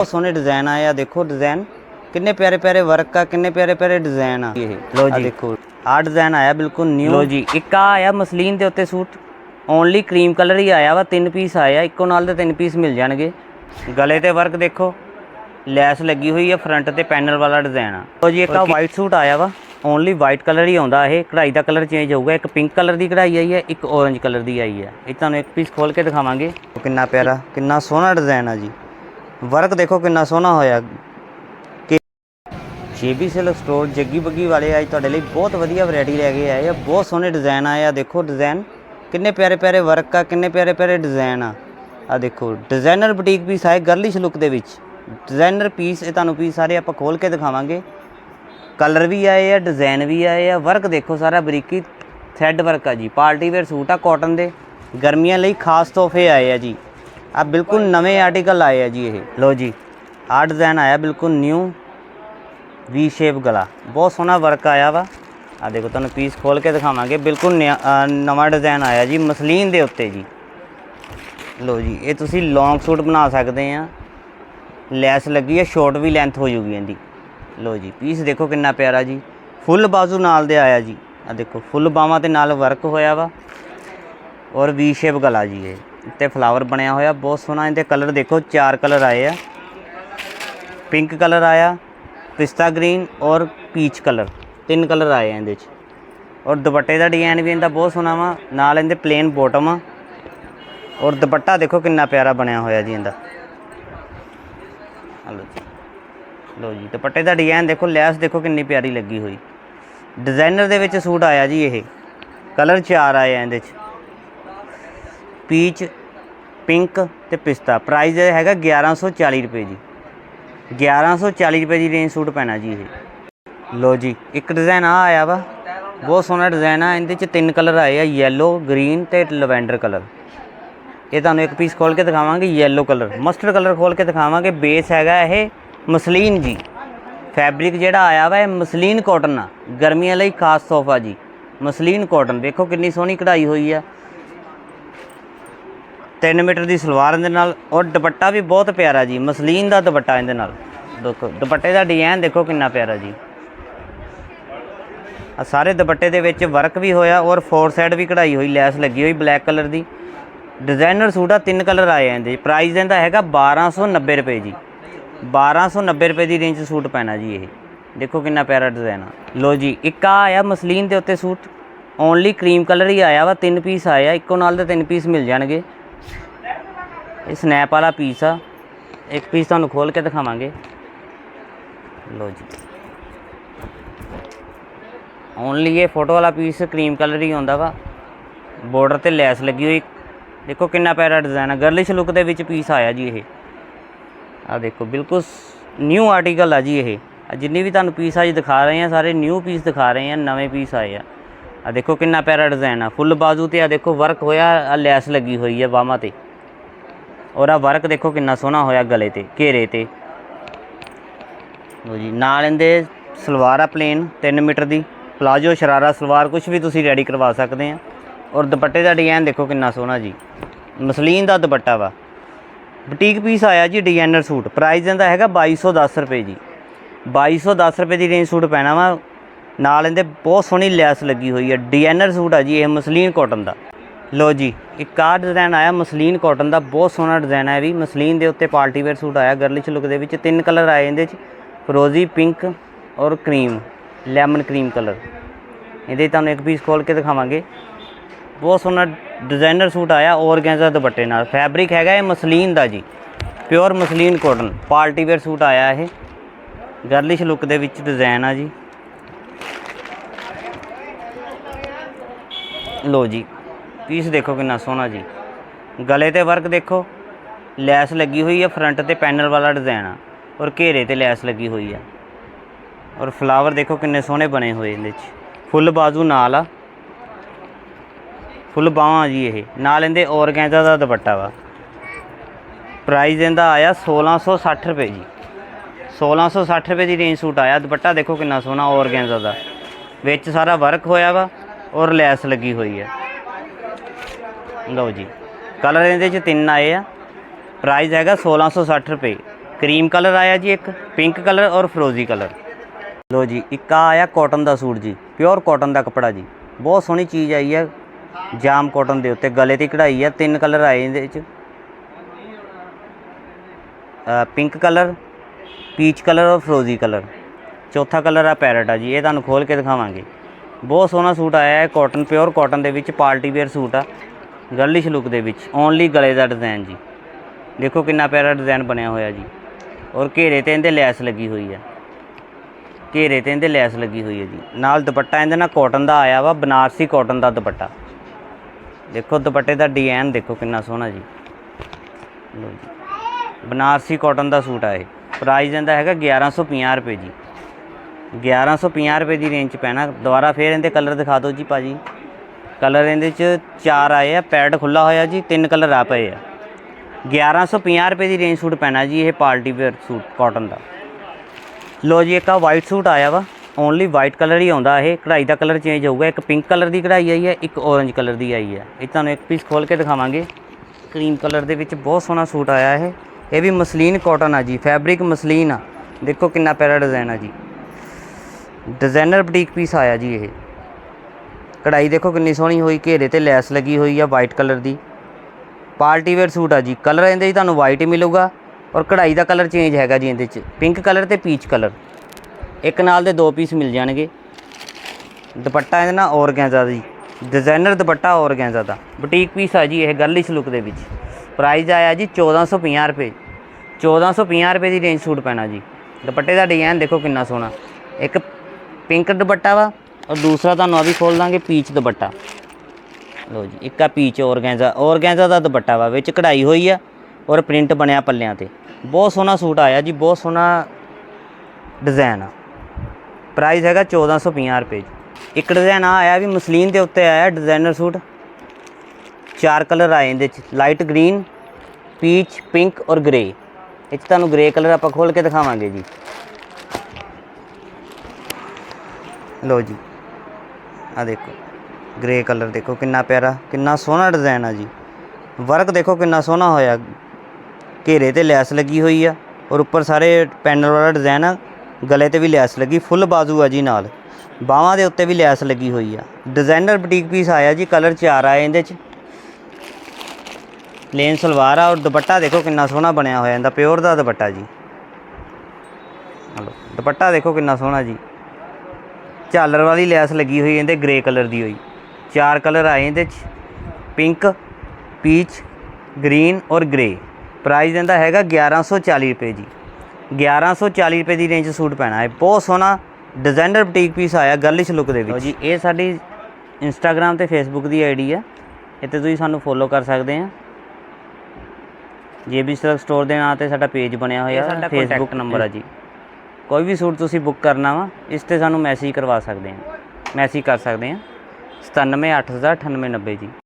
ਬਹੁਤ ਸੋਹਣੇ ਡਿਜ਼ਾਈਨ ਆਏ ਆ ਦੇਖੋ ਡਿਜ਼ਾਈਨ ਕਿੰਨੇ ਪਿਆਰੇ ਪਿਆਰੇ ਵਰਕ ਆ ਕਿੰਨੇ ਪਿਆਰੇ ਪਿਆਰੇ ਡਿਜ਼ਾਈਨ ਆ। ਇਹ ਆਹ ਜੀ। ਦੇਖੋ। ਆ ਡਿਜ਼ਾਈਨ ਆਇਆ ਬਿਲਕੁਲ ਨਿਊ ਲੋ ਜੀ ਇੱਕ ਆ ਆਇਆ ਮਸਲੀਨ ਦੇ ਉੱਤੇ ਸੂਟ। ਓਨਲੀ ਕਰੀਮ ਕਲਰ ਹੀ ਆਇਆ ਵਾ ਤਿੰਨ ਪੀਸ ਆਇਆ ਇੱਕੋ ਨਾਲ ਦੇ ਤਿੰਨ ਪੀਸ ਮਿਲ ਜਾਣਗੇ। ਗਲੇ ਤੇ ਵਰਕ ਦੇਖੋ। ਲੈਸ ਲੱਗੀ ਹੋਈ ਹੈ ਫਰੰਟ ਤੇ ਪੈਨਲ ਵਾਲਾ ਡਿਜ਼ਾਈਨ ਆ। ਲੋ ਜੀ ਇੱਕ ਆ ਵਾਈਟ ਸੂਟ ਆਇਆ ਵਾ। ਓਨਲੀ ਵਾਈਟ ਕਲਰ ਹੀ ਆਉਂਦਾ ਇਹ। ਕਢਾਈ ਦਾ ਕਲਰ ਚੇਂਜ ਹੋਊਗਾ। ਇੱਕ ਪਿੰਕ ਕਲਰ ਦੀ ਕਢਾਈ ਆਈ ਹੈ ਇੱਕ orange ਕਲਰ ਦੀ ਆਈ ਹੈ ਇਹ ਤੁਹਾਨੂੰ ਇੱਕ ਪੀਸ ਖੋਲ ਕੇ ਦਿਖਾਵਾਂਗੇ। ਕਿੰਨਾ ਪਿਆਰਾ ਕਿੰਨਾ ਸੋਹਣਾ ਡਿਜ਼ਾਈਨ ਆ ਜੀ। ਵਰਕ ਦੇਖੋ ਕਿੰਨਾ ਸੋਹਣਾ ਹੋਇਆ। JB silk store Jaggi Baggi ਵਾਲੇ ਅੱਜ ਤੁਹਾਡੇ ਲਈ ਬਹੁਤ ਵਧੀਆ ਵੈਰਾਈਟੀ ਲੈ ਕੇ ਆਏ ਆ। ਬਹੁਤ ਸੋਹਣੇ ਡਿਜ਼ਾਈਨ ਆਏ ਆ। ਦੇਖੋ ਡਿਜ਼ਾਈਨ ਕਿੰਨੇ ਪਿਆਰੇ ਪਿਆਰੇ ਵਰਕ ਆ, ਕਿੰਨੇ ਪਿਆਰੇ ਪਿਆਰੇ ਡਿਜ਼ਾਈਨ ਆ। ਆ ਦੇਖੋ ਡਿਜ਼ਾਈਨਰ ਬੁਟੀਕ ਪੀਸ ਆਏ ਗਰਲਿਸ਼ ਲੁੱਕ ਦੇ ਵਿੱਚ। ਡਿਜ਼ਾਈਨਰ ਪੀਸ ਇਹ ਤੁਹਾਨੂੰ ਪੀਸ ਸਾਰੇ ਆਪਾਂ ਖੋਲ ਕੇ ਦਿਖਾਵਾਂਗੇ। ਕਲਰ ਵੀ ਆਏ ਆ ਡਿਜ਼ਾਈਨ ਵੀ ਆਏ ਆ। ਵਰਕ ਦੇਖੋ ਸਾਰਾ ਬਰੀਕੀ ਥ੍ਰੈਡ ਵਰਕ ਆ ਜੀ। ਪਾਰਟੀ ਵੇਅਰ ਸੂਟ ਆ ਕਾਟਨ ਦੇ। ਗਰਮੀਆਂ ਲਈ ਖਾਸ ਤੋਹਫੇ ਆਏ ਆ ਜੀ। ਆ ਬਿਲਕੁਲ ਨਵੇਂ ਆਰਟੀਕਲ ਆਏ ਆ ਜੀ ਇਹ। ਲੋ ਜੀ ਆ ਡਿਜ਼ਾਈਨ ਆਇਆ ਬਿਲਕੁਲ ਨਿਊ ਵੀ ਸ਼ੇਪ ਗਲਾ। ਬਹੁਤ ਸੋਹਣਾ ਵਰਕ ਆਇਆ ਵਾ। ਆ ਦੇਖੋ ਤੁਹਾਨੂੰ ਪੀਸ ਖੋਲ ਕੇ ਦਿਖਾਵਾਂਗੇ। ਬਿਲਕੁਲ ਨਵਾਂ ਡਿਜ਼ਾਈਨ ਆਇਆ ਜੀ ਮਸਲੀਨ ਦੇ ਉੱਤੇ ਜੀ। ਲੋ ਜੀ ਇਹ ਤੁਸੀਂ ਲੌਂਗ ਸੂਟ ਬਣਾ ਸਕਦੇ ਆ। ਲੈਸ ਲੱਗੀ ਹੈ ਸ਼ਾਰਟ ਵੀ ਲੈਂਥ ਹੋ ਜੂਗੀ ਇਹਦੀ। ਲੋ ਜੀ ਪੀਸ ਦੇਖੋ ਕਿੰਨਾ ਪਿਆਰਾ ਜੀ। ਫੁੱਲ ਬਾਜ਼ੂ ਨਾਲ ਦੇ ਆਇਆ ਜੀ। ਆ ਦੇਖੋ ਫੁੱਲ ਬਾਹਾਂ ਤੇ ਨਾਲ ਵਰਕ ਹੋਇਆ ਵਾ। ਔਰ ਵੀ ਸ਼ੇਪ ਗਲਾ ਜੀ ਇਹ। ਤੇ ਫਲਾਵਰ ਬਣਿਆ ਹੋਇਆ, ਬਹੁਤ ਸੋਹਣਾ ਇਹਦੇ ਕਲਰ ਦੇਖੋ, ਚਾਰ ਕਲਰ ਆਏ ਆ। ਪਿੰਕ ਕਲਰ ਆਇਆ, ਪਿਸਤਾ ਗ੍ਰੀਨ ਔਰ ਪੀਚ ਕਲਰ ਤਿੰਨ ਕਲਰ ਆਏ ਆ ਇਹਦੇ 'ਚ। ਔਰ ਦੁਪੱਟੇ ਦਾ ਡਿਜ਼ਾਈਨ ਵੀ ਇਹਦਾ ਬਹੁਤ ਸੋਹਣਾ ਵਾ, ਨਾਲ ਇਹਦੇ ਪਲੇਨ ਬੋਟਮ ਆ। ਔਰ ਦੁਪੱਟਾ ਦੇਖੋ ਕਿੰਨਾ ਪਿਆਰਾ ਬਣਿਆ ਹੋਇਆ ਜੀ ਇਹਦਾ। ਆ ਲਓ ਜੀ ਲਓ ਜੀ, ਦੁਪੱਟੇ ਦਾ ਡਿਜ਼ਾਈਨ ਦੇਖੋ, ਲੈਸ ਦੇਖੋ ਕਿੰਨੀ ਪਿਆਰੀ ਲੱਗੀ ਹੋਈ। ਡਿਜ਼ਾਈਨਰ ਦੇ ਵਿੱਚ ਸੂਟ ਆਇਆ ਜੀ ਇਹ। ਕਲਰ ਚਾਰ ਆਏ ਆ ਇਹਦੇ 'ਚ। ਪੀਚ, ਪਿੰਕ ਤੇ ਪਿਸਤਾ। ਪ੍ਰਾਈਸ ਇਹ ਹੈਗਾ 1140 ਰੁਪਏ ਜੀ। 1140 ਰੁਪਏ ਦੀ ਰੇਂਜ ਸੂਟ ਪੈਣਾ ਜੀ ਇਹ। ਲੋ ਜੀ, ਇੱਕ ਡਿਜ਼ਾਈਨ ਆ ਆਇਆ ਵਾ। ਬਹੁਤ ਸੋਹਣਾ ਡਿਜ਼ਾਈਨ ਆ। ਇਹਦੇ ਚ ਤਿੰਨ ਕਲਰ ਆਏ ਆ ਯੈਲੋ ਗ੍ਰੀਨ ਤੇ ਲਵੈਂਡਰ ਕਲਰ ਇਹ ਤੁਹਾਨੂੰ ਇੱਕ ਪੀਸ ਖੋਲ ਕੇ ਦਿਖਾਵਾਂਗੇ ਯੈਲੋ ਕਲਰ ਮਸਟਰਡ ਕਲਰ ਖੋਲ ਕੇ ਦਿਖਾਵਾਂਗੇ। ਬੇਸ ਹੈਗਾ ਇਹ ਮਸਲੀਨ ਜੀ। ਫੈਬਰਿਕ ਜਿਹੜਾ ਆਇਆ ਵਾ, ਇਹ ਮਸਲੀਨ ਕਾਟਨ ਆ। ਗਰਮੀਆਂ ਲਈ ਖਾਸ ਤੋਹਫਾ ਜੀ। ਮਸਲੀਨ ਕਾਟਨ ਦੇਖੋ ਕਿੰਨੀ ਸੋਹਣੀ ਕਢਾਈ ਹੋਈ ਆ। 3 ਮੀਟਰ ਦੀ ਸਲਵਾਰ ਇਹਦੇ ਨਾਲ, ਔਰ ਦੁਪੱਟਾ ਵੀ ਬਹੁਤ ਪਿਆਰਾ ਜੀ, ਮਸਲੀਨ ਦਾ ਦੁਪੱਟਾ ਇਹਦੇ ਨਾਲ। ਦੇਖੋ, ਦੁਪੱਟੇ ਦਾ ਡਿਜ਼ਾਈਨ ਦੇਖੋ ਕਿੰਨਾ ਪਿਆਰਾ ਜੀ। ਆ ਸਾਰੇ ਦੁਪੱਟੇ ਦੇ ਵਿੱਚ ਵਰਕ ਵੀ ਹੋਇਆ, ਔਰ ਫੋਰ ਸਾਈਡ ਵੀ ਕਢਾਈ ਹੋਈ, ਲੈਸ ਲੱਗੀ ਹੋਈ ਬਲੈਕ ਕਲਰ ਦੀ। ਡਿਜ਼ਾਈਨਰ ਸੂਟ ਆ, ਤਿੰਨ ਕਲਰ ਆਏ ਆ ਇਹਦੇ। ਪ੍ਰਾਈਸ ਇਹਦਾ ਹੈਗਾ 1290 ਰੁਪਏ ਜੀ। 1290 ਰੁਪਏ ਦੀ ਰੇਂਜ 'ਚ ਸੂਟ ਪੈਣਾ ਜੀ ਇਹ। ਦੇਖੋ ਕਿੰਨਾ ਪਿਆਰਾ ਡਿਜ਼ਾਈਨ ਆ। ਲੋ ਜੀ, ਇੱਕ ਆ ਆਇਆ ਮਸਲੀਨ ਦੇ ਉੱਤੇ ਸੂਟ। ਓਨਲੀ ਕਰੀਮ ਕਲਰ ਹੀ ਆਇਆ ਵਾ, ਤਿੰਨ ਪੀਸ ਆਇਆ, ਇੱਕੋ ਨਾਲ ਦੇ ਤਿੰਨ ਪੀਸ ਮਿਲ ਜਾਣਗੇ। ਇਹ ਸਨੈਪ ਵਾਲਾ ਪੀਸ ਆ। ਇੱਕ ਪੀਸ ਤੁਹਾਨੂੰ ਖੋਲ ਕੇ ਦਿਖਾਵਾਂਗੇ। ਲੋ ਜੀ। ਓਨਲੀ ਇਹ ਫੋਟੋ ਵਾਲਾ ਪੀਸ ਕਰੀਮ ਕਲਰ ਹੀ ਆਉਂਦਾ ਵਾ। ਬਾਰਡਰ ਤੇ ਲੈਸ ਲੱਗੀ ਹੋਈ। ਦੇਖੋ ਕਿੰਨਾ ਪਿਆਰਾ ਡਿਜ਼ਾਈਨ ਆ। ਗਰਲਿਸ਼ ਲੁੱਕ ਦੇ ਵਿੱਚ ਪੀਸ ਆਇਆ ਜੀ ਇਹ। ਆ ਦੇਖੋ, ਬਿਲਕੁਲ ਨਿਊ ਆਰਟੀਕਲ ਆ ਜੀ ਇਹ। ਆ ਜਿੰਨੀ ਵੀ ਤੁਹਾਨੂੰ ਪੀਸ ਅੱਜ ਦਿਖਾ ਰਹੇ ਆ, ਸਾਰੇ ਨਿਊ ਪੀਸ ਦਿਖਾ ਰਹੇ ਆ, ਨਵੇਂ ਪੀਸ ਆਏ ਆ। ਆ ਦੇਖੋ ਕਿੰਨਾ ਪਿਆਰਾ ਡਿਜ਼ਾਈਨ ਆ। ਫੁੱਲ ਬਾਜ਼ੂ ਤੇ ਆ ਦੇਖੋ ਵਰਕ ਹੋਇਆ ਆ ਲੈਸ ਲੱਗੀ ਹੋਈ ਆ ਬਾਹਾਂ ਤੇ। ਔਰ ਆ ਵਰਕ ਦੇਖੋ ਕਿੰਨਾ ਸੋਹਣਾ ਹੋਇਆ ਗਲੇ ਤੇ, ਘੇਰੇ ਤੇ। ਲੋ ਜੀ, ਨਾਲ ਇਹਦੇ ਸਲਵਾਰ ਆ ਪਲੇਨ 3 ਮੀਟਰ ਦੀ। ਪਲਾਜੋ, ਸ਼ਰਾਰਾ, ਸਲਵਾਰ ਕੁਝ ਵੀ ਤੁਸੀਂ ਰੈਡੀ ਕਰਵਾ ਸਕਦੇ ਆ। ਔਰ ਦੁਪੱਟੇ ਦਾ ਡਿਜ਼ਾਈਨ ਦੇਖੋ ਕਿੰਨਾ ਸੋਹਣਾ ਜੀ। ਮਸਲੀਨ ਦਾ ਦੁਪੱਟਾ ਵਾ। ਬੁਟੀਕ ਪੀਸ ਆਇਆ ਜੀ ਡਿਜ਼ਾਈਨਰ ਸੂਟ। ਪ੍ਰਾਈਸ ਇਹਦਾ ਹੈਗਾ 2210 ਰੁਪਏ ਜੀ। 2210 ਰੁਪਏ ਦੀ ਰੇਂਜ ਸੂਟ ਪੈਣਾ ਵਾ। ਨਾਲ ਇਹਦੇ ਬਹੁਤ ਸੋਹਣੀ ਲੈਸ ਲੱਗੀ ਹੋਈ ਹੈ ਡਿਜ਼ਾਈਨਰ ਸੂਟ ਆ ਜੀ, ਇਹ ਮਸਲੀਨ ਕਾਟਨ ਦਾ। ਲੋ ਜੀ, ਇੱਕ ਆਹ ਡਿਜ਼ਾਈਨ ਆਇਆ ਮਸਲੀਨ ਕਾਟਨ ਦਾ, ਬਹੁਤ ਸੋਹਣਾ ਡਿਜ਼ਾਈਨ ਹੈ ਵੀ। ਮਸਲੀਨ ਦੇ ਉੱਤੇ ਪਾਰਟੀ ਵੇਅਰ ਸੂਟ ਆਇਆ ਗਰਲਿਸ਼ ਲੁੱਕ ਦੇ ਵਿੱਚ। ਤਿੰਨ ਕਲਰ ਆਏ ਇਹਦੇ ਚ ਫਰੋਜ਼ੀ ਪਿੰਕ ਔਰ ਕਰੀਮ ਲੈਮਨ ਕਰੀਮ ਕਲਰ ਇਹਦੇ ਤੁਹਾਨੂੰ ਇੱਕ ਪੀਸ ਖੋਲ ਕੇ ਦਿਖਾਵਾਂਗੇ। ਬਹੁਤ ਸੋਹਣਾ ਡਿਜ਼ਾਈਨਰ ਸੂਟ ਆਇਆ ਔਰਗੈਂਜ਼ਾ ਦੁਪੱਟੇ ਨਾਲ। ਫੈਬਰਿਕ ਹੈਗਾ ਇਹ ਮਸਲੀਨ ਦਾ ਜੀ pure muslin cotton party wear suit ਆਇਆ ਇਹ। ਗਰਲਿਸ਼ ਲੁੱਕ ਦੇ ਵਿੱਚ ਡਿਜ਼ਾਈਨ ਆ ਜੀ। ਲੋ ਜੀ ਪੀਸ ਦੇਖੋ ਕਿੰਨਾ ਸੋਹਣਾ ਜੀ। ਗਲੇ ਤੇ ਵਰਕ ਦੇਖੋ, ਲੈਸ ਲੱਗੀ ਹੋਈ ਹੈ ਫਰੰਟ ਤੇ ਪੈਨਲ ਵਾਲਾ ਡਿਜ਼ਾਈਨ ਆ, ਔਰ ਘੇਰੇ ਤੇ ਲੈਸ ਲੱਗੀ ਹੋਈ ਆ। ਔਰ ਫਲਾਵਰ ਦੇਖੋ ਕਿੰਨੇ ਸੋਹਣੇ ਬਣੇ ਹੋਏ ਇਹਦੇ 'ਚ। ਫੁੱਲ ਬਾਜ਼ੂ ਨਾਲ ਆ। ਫੁੱਲ ਬਾਹਾਂ ਜੀ ਇਹ। ਨਾਲ ਇਹਦੇ ਔਰਗੈਂਜ਼ਾ ਦਾ ਦੁਪੱਟਾ ਵਾ। ਪ੍ਰਾਈਸ ਇਹਦਾ ਆਇਆ 1660 ਰੁਪਏ ਜੀ। 1660 ਰੁਪਏ ਦੀ ਰੇਂਜ ਸੂਟ ਆਇਆ। ਦੁਪੱਟਾ ਦੇਖੋ ਕਿੰਨਾ ਸੋਹਣਾ ਔਰਗੈਂਜ਼ਾ ਦਾ। ਵਿੱਚ ਸਾਰਾ ਵਰਕ ਹੋਇਆ ਵਾ, ਔਰ ਲੈਸ ਲੱਗੀ ਹੋਈ ਹੈ ਲਓ ਜੀ। ਕਲਰ ਇਹਦੇ ਚ ਤਿੰਨ ਆਏ ਆ। ਪ੍ਰਾਈਸ ਹੈਗਾ 1660 ਰੁਪਏ। ਕਰੀਮ ਕਲਰ ਆਇਆ ਜੀ ਇੱਕ ਪਿੰਕ ਕਲਰ ਔਰ ਫਰੋਜ਼ੀ ਕਲਰ ਲਓ ਜੀ, ਇੱਕ ਆ ਆਇਆ ਕਾਟਨ ਦਾ ਸੂਟ ਜੀ ਪਿਓਰ ਕਾਟਨ ਦਾ ਕੱਪੜਾ ਜੀ। ਬਹੁਤ ਸੋਹਣੀ ਚੀਜ਼ ਆਈ ਹੈ ਜਾਮ ਕਾਟਨ ਦੇ ਉੱਤੇ, ਗਲੇ ਤੇ ਕਢਾਈ ਆ, ਤਿੰਨ ਕਲਰ ਆਏ ਇਹਦੇ ਵਿੱਚ ਪਿੰਕ ਕਲਰ ਪੀਚ ਕਲਰ ਔਰ ਫਰੋਜ਼ੀ ਕਲਰ ਚੌਥਾ ਕਲਰ ਆ ਪੈਰਟ ਆ ਜੀ, ਇਹ ਤੁਹਾਨੂੰ ਖੋਲ ਕੇ ਦਿਖਾਵਾਂਗੇ। ਬਹੁਤ ਸੋਹਣਾ ਸੂਟ ਆਇਆ ਹੈ ਕਾਟਨ ਪਿਓਰ ਕਾਟਨ ਦੇ ਵਿੱਚ, ਪਾਰਟੀ ਵੇਅਰ ਸੂਟ ਆ। ਗਰਲਿਸ਼ ਲੁੱਕ ਦੇ ਵਿੱਚ ਓਨਲੀ ਗਲੇ ਦਾ ਡਿਜ਼ਾਈਨ ਜੀ। ਦੇਖੋ ਕਿੰਨਾ ਪਿਆਰਾ ਡਿਜ਼ਾਈਨ ਬਣਿਆ ਹੋਇਆ ਜੀ। ਔਰ ਘੇਰੇ ਤੇ ਇਹਦੇ ਲੈਸ ਲੱਗੀ ਹੋਈ ਹੈ ਘੇਰੇ ਤੇ ਇਹਦੇ ਲੈਸ ਲੱਗੀ ਹੋਈ ਹੈ ਜੀ। ਨਾਲ ਦੁਪੱਟਾ ਇਹਦੇ ਨਾਲ ਕਾਟਨ ਦਾ ਆਇਆ ਵਾ, ਬਨਾਰਸੀ ਕਾਟਨ ਦਾ ਦੁਪੱਟਾ। ਦੇਖੋ ਦੁਪੱਟੇ ਦਾ ਡਿਜ਼ਾਈਨ ਦੇਖੋ ਕਿੰਨਾ ਸੋਹਣਾ ਜੀ। ਲਓ ਜੀ। ਬਨਾਰਸੀ ਕਾਟਨ ਦਾ ਸੂਟ ਆ ਇਹ। ਪ੍ਰਾਈਸ ਇਹਦਾ ਹੈਗਾ 1150 ਰੁਪਏ ਜੀ। 1150 ਰੁਪਏ ਦੀ ਰੇਂਜ ਚ ਪੈਣਾ। ਦੁਬਾਰਾ ਫੇਰ ਇਹਦੇ ਕਲਰ ਦਿਖਾ ਦਿਓ ਜੀ ਭਾਜੀ। ਕਲਰ ਇਹਦੇ ਚ ਚਾਰ ਆਏ ਆ, ਪੈਡ ਖੁੱਲਾ ਹੋਇਆ ਜੀ, ਤਿੰਨ ਕਲਰ ਆ ਪਏ ਆ। 1150 ਰੁਪਏ ਦੀ ਰੇਂਜ ਸੂਟ ਪੈਣਾ ਜੀ, ਇਹ ਪਾਰਟੀ ਵੇਅਰ ਸੂਟ ਕਾਟਨ ਦਾ। ਲੋ ਜੀ, ਇੱਕ ਆ ਵਾਈਟ ਸੂਟ ਆਇਆ ਵਾ ਓਨਲੀ ਵਾਈਟ ਕਲਰ ਹੀ ਆਉਂਦਾ ਇਹ, ਕਢਾਈ ਦਾ ਕਲਰ ਚੇਂਜ ਹੋਊਗਾ, ਇੱਕ ਪਿੰਕ ਕਲਰ ਦੀ ਕਢਾਈ ਆਈ ਹੈ, ਇੱਕ orange ਕਲਰ ਦੀ ਆਈ ਹੈ। ਇਹ ਤੁਹਾਨੂੰ ਇੱਕ ਪੀਸ ਖੋਲ ਕੇ ਦਿਖਾਵਾਂਗੇ। ਕਰੀਮ ਕਲਰ ਦੇ ਵਿੱਚ ਬਹੁਤ ਸੋਹਣਾ ਸੂਟ ਆਇਆ ਇਹ। ਇਹ ਵੀ ਮਸਲੀਨ ਕਾਟਨ ਆ ਜੀ ਫੈਬਰਿਕ ਮਸਲੀਨ ਆ। ਦੇਖੋ ਕਿੰਨਾ ਪਿਆਰਾ ਡਿਜ਼ਾਈਨ ਆ ਜੀ। ਡਿਜ਼ਾਈਨਰ ਬੁਟੀਕ ਪੀਸ ਆਇਆ ਜੀ ਇਹ। ਕਢਾਈ ਦੇਖੋ ਕਿੰਨੀ ਸੋਹਣੀ ਹੋਈ, ਘੇਰੇ ਤੇ ਲੈਸ ਲੱਗੀ ਹੋਈ ਆ ਵਾਈਟ ਕਲਰ ਦੀ। ਪਾਰਟੀ ਵੇਅਰ ਸੂਟ ਆ ਜੀ ਕਲਰ ਇਹਦੇ ਜੀ ਤੁਹਾਨੂੰ ਵਾਈਟ ਹੀ ਮਿਲੂਗਾ ਔਰ ਕਢਾਈ ਦਾ ਕਲਰ ਚੇਂਜ ਹੈਗਾ ਜੀ ਇਹਦੇ 'ਚ ਪਿੰਕ ਕਲਰ ਤੇ ਪੀਚ ਕਲਰ ਇੱਕ ਨਾਲ ਦੇ ਦੋ ਪੀਸ ਮਿਲ ਜਾਣਗੇ। ਦੁਪੱਟਾ ਇਹਦੇ ਨਾਲ ਔਰਗੈਂਜ਼ਾ ਜੀ ਡਿਜ਼ਾਈਨਰ ਦੁਪੱਟਾ ਔਰਗੈਂਜ਼ਾ ਦਾ। ਬੁਟੀਕ ਪੀਸ ਆ ਜੀ ਇਹ ਗਰਲਿਸ਼ ਲੁੱਕ ਦੇ ਵਿੱਚ। ਪ੍ਰਾਈਸ ਆਇਆ ਜੀ 1450 ਰੁਪਏ। 1450 ਰੁਪਏ ਦੀ ਰੇਂਜ ਸੂਟ ਪੈਣਾ ਜੀ। ਦੁਪੱਟੇ ਦਾ ਡਿਜ਼ਾਈਨ ਦੇਖੋ ਕਿੰਨਾ ਸੋਹਣਾ। ਇੱਕ ਪਿੰਕ ਦੁਪੱਟਾ ਵਾ ਔਰ ਦੂਸਰਾ ਤੁਹਾਨੂੰ ਆ ਵੀ ਖੋਲ ਦਾਂਗੇ ਪੀਚ ਦੁਪੱਟਾ। ਲੋ ਜੀ, ਇੱਕ ਆ ਪੀਚ ਔਰਗੈਂਜ਼ਾ। ਔਰਗੈਂਜ਼ਾ ਦਾ ਦੁਪੱਟਾ ਵਾ, ਵਿੱਚ ਕਢਾਈ ਹੋਈ ਆ ਔਰ ਪ੍ਰਿੰਟ ਬਣਿਆ ਪੱਲਿਆਂ ਤੇ। ਬਹੁਤ ਸੋਹਣਾ ਸੂਟ ਆਇਆ ਜੀ, ਬਹੁਤ ਸੋਹਣਾ ਡਿਜ਼ਾਈਨ ਆ। ਪ੍ਰਾਈਸ ਹੈਗਾ 1450 ਰੁਪਏ ਜੀ। ਇੱਕ ਡਿਜ਼ਾਈਨ ਆ ਆਇਆ ਵੀ ਮਸਲੀਨ ਦੇ ਉੱਤੇ ਆਇਆ ਡਿਜ਼ਾਈਨਰ ਸੂਟ। ਚਾਰ ਕਲਰ ਆਏ ਇਹਦੇ ਚ, ਲਾਈਟ ਗ੍ਰੀਨ, ਪੀਚ, ਪਿੰਕ ਔਰ ਗ੍ਰੇ। ਇਹ 'ਚ ਤੁਹਾਨੂੰ ਗ੍ਰੇ ਕਲਰ ਆਪਾਂ ਖੋਲ ਕੇ ਦਿਖਾਵਾਂਗੇ ਜੀ। ਲੋ ਜੀ। ਆ ਦੇਖੋ ਗ੍ਰੇ ਕਲਰ ਦੇਖੋ ਕਿੰਨਾ ਪਿਆਰਾ, ਕਿੰਨਾ ਸੋਹਣਾ ਡਿਜ਼ਾਈਨ ਆ ਜੀ। ਵਰਕ ਦੇਖੋ ਕਿੰਨਾ ਸੋਹਣਾ ਹੋਇਆ। ਘੇਰੇ ਤੇ ਲੈਸ ਲੱਗੀ ਹੋਈ ਆ ਔਰ ਉੱਪਰ ਸਾਰੇ ਪੈਨਲ ਵਾਲਾ ਡਿਜ਼ਾਈਨ ਆ। ਗਲੇ ਤੇ ਵੀ ਲੈਸ ਲੱਗੀ ਫੁੱਲ ਬਾਜ਼ੂ ਆ ਜੀ ਨਾਲ। ਬਾਹਾਂ ਦੇ ਉੱਤੇ ਵੀ ਲੈਸ ਲੱਗੀ ਹੋਈ ਆ। ਡਿਜ਼ਾਈਨਰ ਬੁਟੀਕ ਪੀਸ ਆਇਆ ਜੀ ਕਲਰ ਚਾਰ ਆਏ ਇਹਦੇ ਚ। ਪਲੇਨ ਸਲਵਾਰ ਆ ਔਰ ਦੁਪੱਟਾ ਦੇਖੋ ਕਿੰਨਾ ਸੋਹਣਾ ਬਣਿਆ ਹੋਇਆ, ਇਹਦਾ ਪਿਓਰ ਦਾ ਦੁਪੱਟਾ ਜੀ। ਦੁਪੱਟਾ ਦੇਖੋ ਕਿੰਨਾ ਸੋਹਣਾ ਜੀ। ਝਾਲਰ ਵਾਲੀ ਲੈਸ ਲੱਗੀ ਹੋਈ ਇਹਦੇ ਗ੍ਰੇ ਕਲਰ ਦੀ ਹੋਈ। ਚਾਰ ਕਲਰ ਆਏ ਇਹਦੇ ਚ। ਪਿੰਕ ਪੀਚ ਗ੍ਰੀਨ ਔਰ ਗ੍ਰੇ ਪ੍ਰਾਈਸ ਇਹਦਾ ਹੈਗਾ 1140 ਰੁਪਏ ਜੀ। 1140 ਰੁਪਏ ਦੀ ਰੇਂਜ ਸੂਟ ਪੈਣਾ ਹੈ। ਬਹੁਤ ਸੋਹਣਾ ਡਿਜ਼ਾਈਨਰ ਬੁਟੀਕ ਪੀਸ ਆਇਆ ਗਰਲਿਸ਼ ਲੁੱਕ ਦੇ ਵਿੱਚ। ਜੀ ਇਹ ਸਾਡੀ ਇੰਸਟਾਗ੍ਰam ਤੇ ਫੇਸਬੁੱਕ ਦੀ ਆਈਡੀ ਆ ਇੱਥੇ ਤੁਸੀਂ ਸਾਨੂੰ ਫੋਲੋ ਕਰ ਸਕਦੇ ਆ ਜੇਬੀ ਸਿਲਕ ਸਟੋਰ ਦੇ ਨਾਂ ਤੇ ਸਾਡਾ ਪੇਜ ਬਣਿਆ ਹੋਇਆ ਸਾਡਾ ਫੇਸਬੁੱਕ ਨੰਬਰ ਆ ਜੀ। ਕੋਈ ਵੀ ਸੂਟ ਤੁਸੀਂ ਬੁੱਕ ਕਰਨਾ ਵਾ, ਇਸ ਤੇ ਸਾਨੂੰ ਮੈਸੇਜ ਕਰਵਾ ਸਕਦੇ ਆ। ਮੈਸੇਜ ਕਰ ਸਕਦੇ ਆ। 9780989090 ਜੀ।